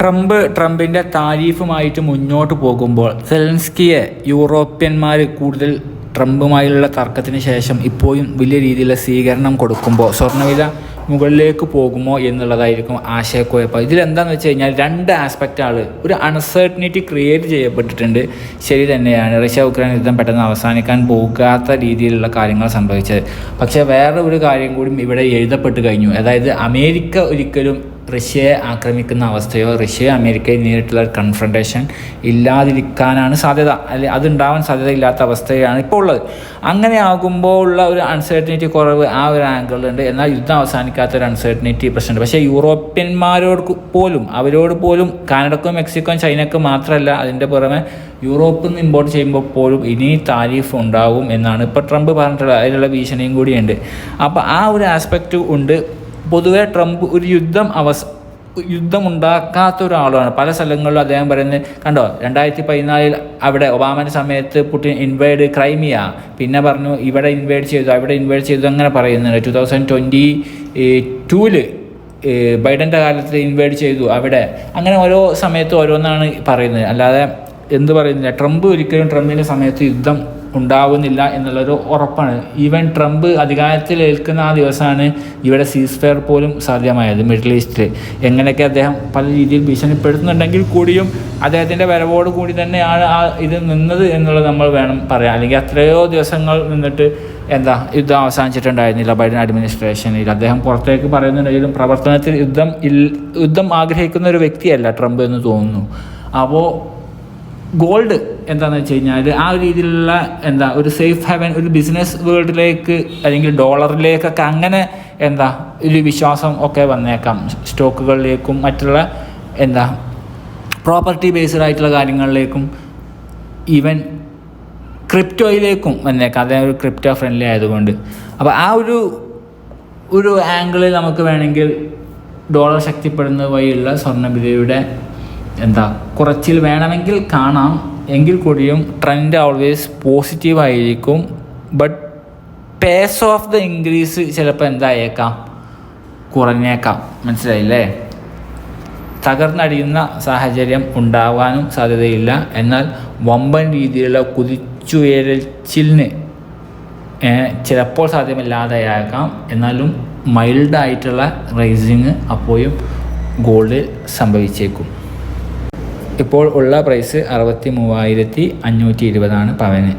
Trump ട്രംപിന്റെ താരീഫുമായിട്ട് മുന്നോട്ട് പോകുമ്പോൾ സെലൻസ്കിയെ യൂറോപ്യന്മാർ കൂടുതൽ ട്രംപുമായുള്ള തർക്കത്തിന് ശേഷം ഇപ്പോഴും വലിയ രീതിയിലുള്ള സ്വീകരണം കൊടുക്കുമ്പോൾ സ്വർണവില മുകളിലേക്ക് പോകുമോ എന്നുള്ളതായിരിക്കും ആശയക്കുഴപ്പം. ഇതിലെന്താണെന്ന് വെച്ച് കഴിഞ്ഞാൽ രണ്ട് ആസ്പെക്റ്റാണ് ഒരു അൺസർട്ടനിറ്റി ക്രിയേറ്റ് ചെയ്യപ്പെട്ടിട്ടുണ്ട്. ശരി തന്നെയാണ്. റഷ്യ ഉക്രൈൻ യുദ്ധം പെട്ടെന്ന് അവസാനിക്കാൻ പോകാത്ത രീതിയിലുള്ള കാര്യങ്ങൾ സംഭവിച്ചത്. പക്ഷേ വേറെ ഒരു കാര്യം കൂടി ഇവിടെ എഴുതപ്പെട്ട് കഴിഞ്ഞു. അതായത് അമേരിക്ക ഒരിക്കലും റഷ്യയെ ആക്രമിക്കുന്ന അവസ്ഥയോ റഷ്യ അമേരിക്കയിൽ നേരിട്ടുള്ള കൺഫ്രണ്ടേഷൻ ഇല്ലാതിരിക്കാനാണ് സാധ്യത. അല്ലെ അതുണ്ടാവാൻ സാധ്യത ഇല്ലാത്ത അവസ്ഥയാണ് ഇപ്പോൾ ഉള്ളത്. അങ്ങനെ ആകുമ്പോൾ ഉള്ള ഒരു അൺസർട്ടനിറ്റി കുറവ് ആ ഒരു ആംഗിളുണ്ട് എന്നാൽ യുദ്ധം അവസാനിക്കാത്ത ഒരു അൺസർട്ടനിറ്റി പ്രശ്നമുണ്ട്. പക്ഷേ യൂറോപ്യന്മാരോട് പോലും അവരോട് പോലും കാനഡക്കും മെക്സിക്കോയും ചൈനക്കും മാത്രമല്ല അതിന്റെ പുറമെ യൂറോപ്പിൽ നിന്ന് ഇമ്പോർട്ട് ചെയ്യുമ്പോൾ പോലും ഇനി താരിഫ് ഉണ്ടാവും എന്നാണ് ഇപ്പോൾ ട്രംപ് പറഞ്ഞിട്ടുള്ളത് അതിനുള്ള ഭീഷണിയും കൂടിയുണ്ട്. അപ്പോൾ ആ ഒരു ആസ്പെക്റ്റ് ഉണ്ട്. പൊതുവെ ട്രംപ് ഒരു യുദ്ധം അവസ യുദ്ധം ഉണ്ടാക്കാത്ത ഒരാളാണ് പല സ്ഥലങ്ങളിലും അദ്ദേഹം പറയുന്നത് കണ്ടോ രണ്ടായിരത്തി പതിനാലിൽ അവിടെ ഒബാമന്റെ സമയത്ത് പുട്ടിൻ ഇൻവേഡ് ക്രൈമിയ. പിന്നെ പറഞ്ഞു ഇവിടെ ഇൻവേഡ് ചെയ്തു അവിടെ ഇൻവേഡ് ചെയ്തു അങ്ങനെ പറയുന്നുണ്ട്. ടു തൗസൻഡ് ട്വന്റി ടൂൽ ബൈഡന്റെ കാലത്ത് ഇൻവൈഡ് ചെയ്തു അവിടെ. അങ്ങനെ ഓരോ സമയത്ത് ഓരോന്നാണ് പറയുന്നത്. അല്ലാതെ എന്ത് പറയുന്നില്ല. ട്രംപ് ഒരിക്കലും ട്രംപിന്റെ സമയത്ത് യുദ്ധം ഉണ്ടാവുന്നില്ല എന്നുള്ളൊരു ഉറപ്പാണ്. ഈവൻ ട്രംപ് അധികാരത്തിൽ ഏൽക്കുന്ന ആ ദിവസമാണ് ഇവിടെ സീസ് ഫെയർ പോലും സാധ്യമായത് മിഡിൽ ഈസ്റ്റിൽ എങ്ങനെയൊക്കെ അദ്ദേഹം പല രീതിയിൽ ഭീഷണിപ്പെടുത്തുന്നുണ്ടെങ്കിൽ കൂടിയും അദ്ദേഹത്തിന്റെ വരവോട് കൂടി തന്നെയാണ് ആ ഇത് നിന്നത് എന്നുള്ളത് നമ്മൾ വേണം പറയാം അല്ലെങ്കിൽ അത്രയോ ദിവസങ്ങൾ നിന്നിട്ട് എന്താ യുദ്ധം അവസാനിച്ചിട്ടുണ്ടായിരുന്നില്ല ബൈഡൻ അഡ്മിനിസ്ട്രേഷനിൽ. അദ്ദേഹം പുറത്തേക്ക് പറയുന്നുണ്ടെങ്കിലും പ്രവർത്തനത്തിൽ യുദ്ധം ഇൽ യുദ്ധം ആഗ്രഹിക്കുന്ന ഒരു വ്യക്തിയല്ല ട്രംപ് എന്ന് തോന്നുന്നു. അപ്പോൾ ഗോൾഡ് എന്താണെന്ന് വെച്ച് കഴിഞ്ഞാൽ ആ ഒരു രീതിയിലുള്ള എന്താ ഒരു സേഫ് ഹെവൻ ഒരു ബിസിനസ് വേൾഡിലേക്ക് അല്ലെങ്കിൽ ഡോളറിലേക്കൊക്കെ അങ്ങനെ എന്താ ഒരു വിശ്വാസം ഒക്കെ വന്നേക്കാം. സ്റ്റോക്കുകളിലേക്കും മറ്റുള്ള എന്താ പ്രോപ്പർട്ടി ബേസ്ഡ് ആയിട്ടുള്ള കാര്യങ്ങളിലേക്കും ഈവൻ ക്രിപ്റ്റോയിലേക്കും വന്നേക്കാം. അതേ ഒരു ക്രിപ്റ്റോ ഫ്രണ്ട്ലി ആയതുകൊണ്ട്. അപ്പോൾ ആ ഒരു ഒരു ആംഗിളിൽ നമുക്ക് വേണമെങ്കിൽ ഡോളർ ശക്തിപ്പെടുന്നത് വഴിയുള്ള സ്വർണവിലയുടെ എന്താ കുറച്ചിൽ വേണമെങ്കിൽ കാണാം. എങ്കിൽ കൂടിയും ട്രെൻഡ് ഓൾവേസ് പോസിറ്റീവ് ആയിരിക്കും. But pace of the increase ചിലപ്പോൾ എന്തായേക്കാം? കുറഞ്ഞേക്കാം. മനസ്സിലായില്ലേ? തകർന്നടിയുന്ന സാഹചര്യം ഉണ്ടാവാനും സാധ്യതയില്ല. എന്നാൽ വമ്പൻ രീതിയിലുള്ള കുതിച്ചുയരച്ചിലിന് ചിലപ്പോൾ സാധ്യമല്ലാതെയാക്കാം എന്നാലും മൈൽഡായിട്ടുള്ള റൈസിങ് അപ്പോഴും ഗോൾഡ് സംഭവിച്ചേക്കും. ഇപ്പോൾ ഉള്ള പ്രൈസ് അറുപത്തി മൂവായിരത്തി അഞ്ഞൂറ്റി ഇരുപതാണ് പവന്.